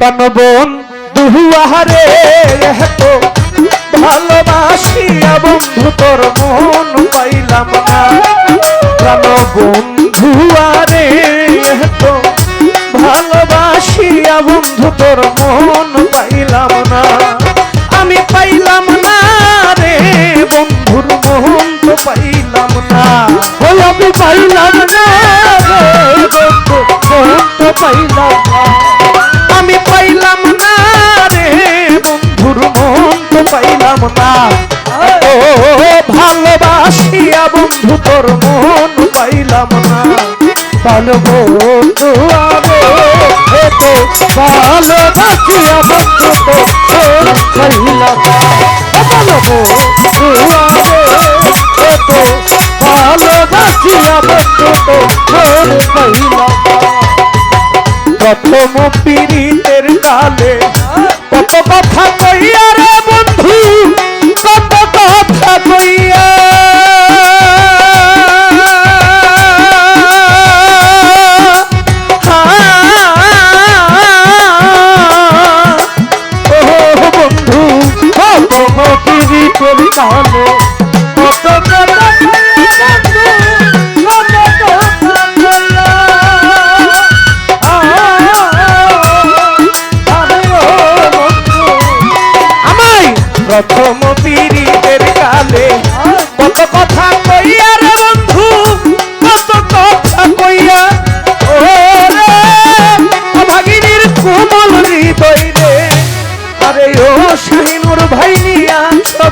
প্রাণবন দুহুয়ারে এত ভালোবাসিয়া বন্ধু, তোর মন পাইলাম না। বোন আরে এত ভালোবাসিয়া বন্ধু, তোর মন পাইলাম না। আমি পাইলাম না রে বন্ধুর মন তো পাইলাম না। আমি পাইলাম না রে বন্ধু মন তো পাইলাম মমতা ও ভালোবাসিয়া বন্ধু তোর মন পাইলাম না। ভালো বন্ধু বন্ধু তোর পাইলাম ভালো বন্ধু তোর পাইলাম প্রথম পিড়িতের কালে কত কথা কইয়ার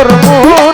মোর মোর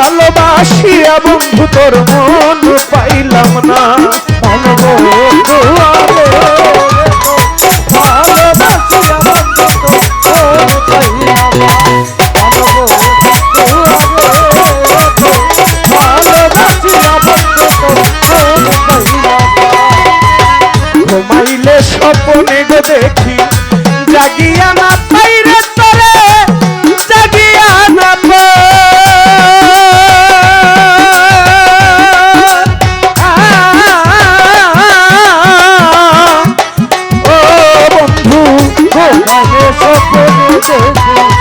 ভালোবাসিয়া বন্ধু তোর মন পাইলাম না। ঘুমাইলে স্বপনে গো দেখি জাগিয়া না Thank.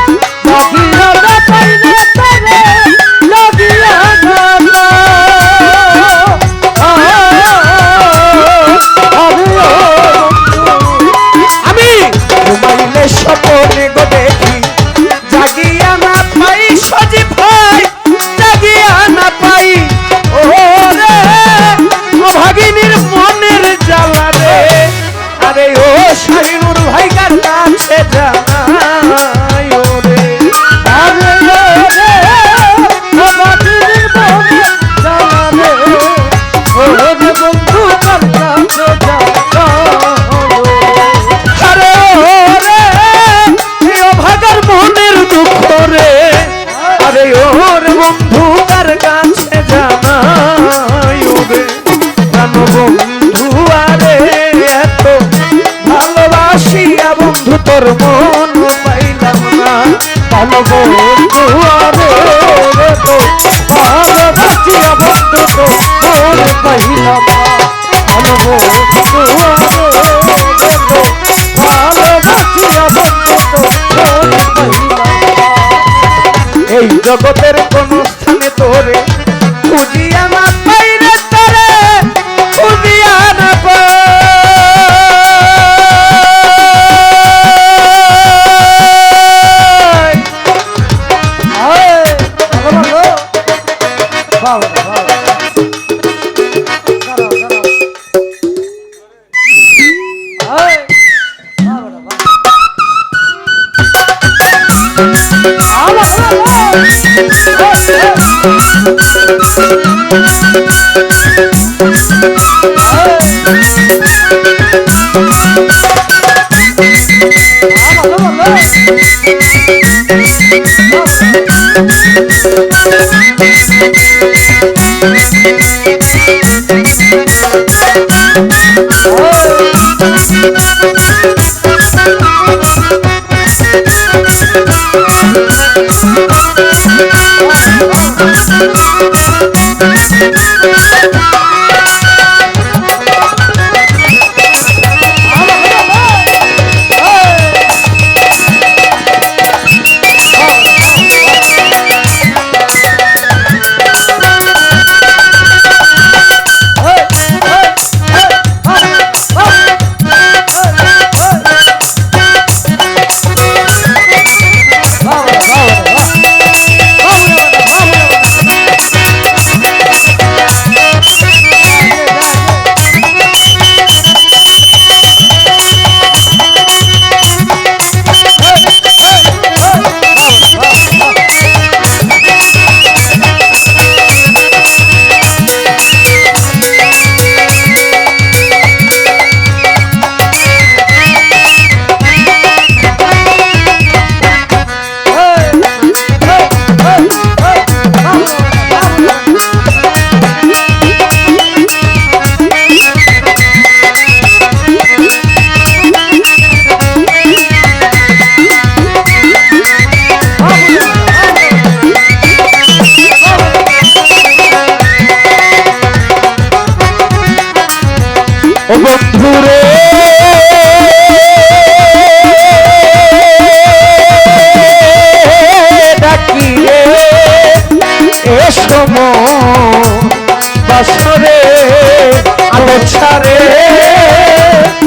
Oh! Thank you. তারে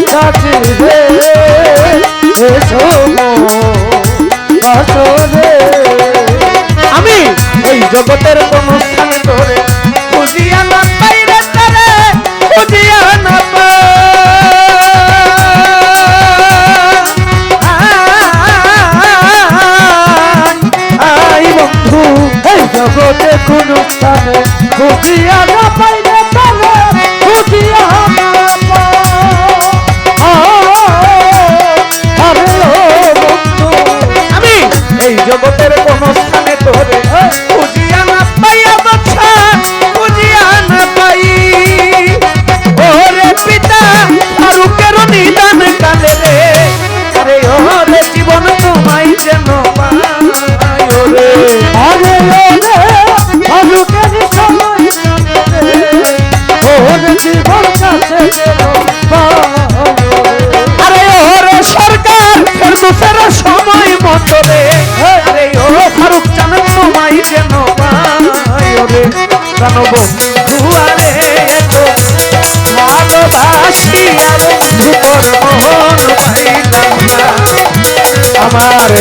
নাচিবে এসো আসরে আমি এই জগতের কোনো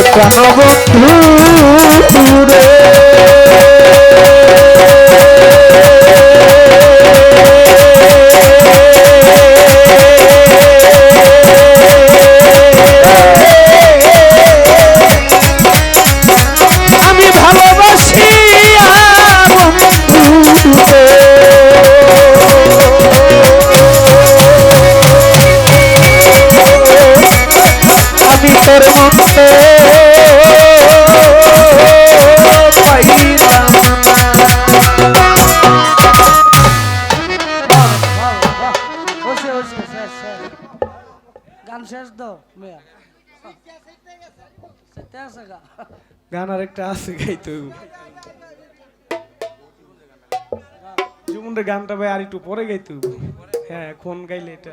কোনো বন্ধু শেষ তো মেয়া গান আরেকটা আছে, গাইতে জীবনটা গানটা ভাই আর একটু পরে গাইতে হ্যাঁ এখন গাইলে এটা